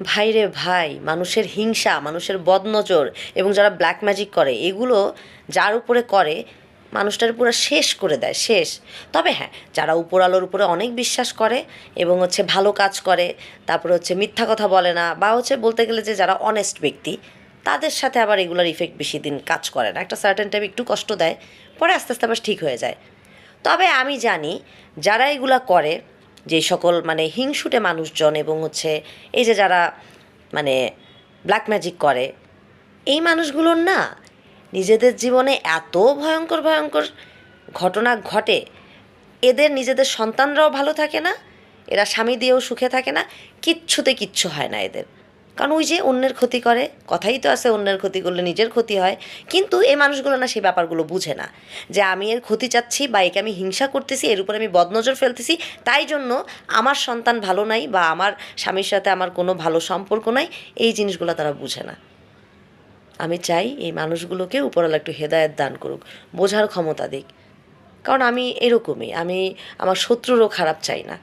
ভাই রে ভাই, মানুষের হিংসা, মানুষের বদনজর এবং যারা ব্ল্যাক ম্যাজিক করে, এগুলো যার উপরে করে, মানুষটার পুরো শেষ করে দেয়, শেষ। তবে হ্যাঁ যারা উপর আলোর উপরে অনেক বিশ্বাস করে এবং হচ্ছে ভালো কাজ করে, তারপরে হচ্ছে মিথ্যা কথা বলে না বা হচ্ছে বলতে গেলে যে যারা অনেস্ট ব্যক্তি, তাদের সাথে আবার এগুলোর ইফেক্ট বেশি দিন কাজ করে না। একটা সার্টেন টাইম একটু কষ্ট দেয়, পরে আস্তে আস্তে আবার ঠিক হয়ে যায়। তবে আমি জানি, যারা এগুলা করে যে সকল মানে হিংসুটে মানুষজন এবং হচ্ছে এই যে যারা মানে ব্ল্যাক ম্যাজিক করে, এই মানুষগুলোর না নিজেদের জীবনে এত ভয়ঙ্কর ভয়ঙ্কর ঘটনা ঘটে। এদের নিজেদের সন্তানরাও ভালো থাকে না, এরা স্বামী দিয়েও সুখে থাকে না, কিচ্ছুতে কিচ্ছু হয় না এদের। কারণ ওই যে অন্যের ক্ষতি করে, কথাই তো আছে অন্যের ক্ষতি করলে নিজের ক্ষতি হয়, কিন্তু এই মানুষগুলো না সেই ব্যাপারগুলো বুঝে না। যে আমি এর ক্ষতি চাচ্ছি বা একে আমি হিংসা করতেছি, এর উপরে আমি বদনজর ফেলতেছি, তাই জন্য আমার সন্তান ভালো নাই বা আমার স্বামীর সাথে আমার কোনো ভালো সম্পর্ক নাই, এই জিনিসগুলো তারা বুঝে না। আমি চাই এই মানুষগুলোকে উপরওয়ালা একটু হেদায়েত দান করুক, বোঝার ক্ষমতা দিক। কারণ আমি এরকমই, আমি আমার শত্রুরও খারাপ চাই না।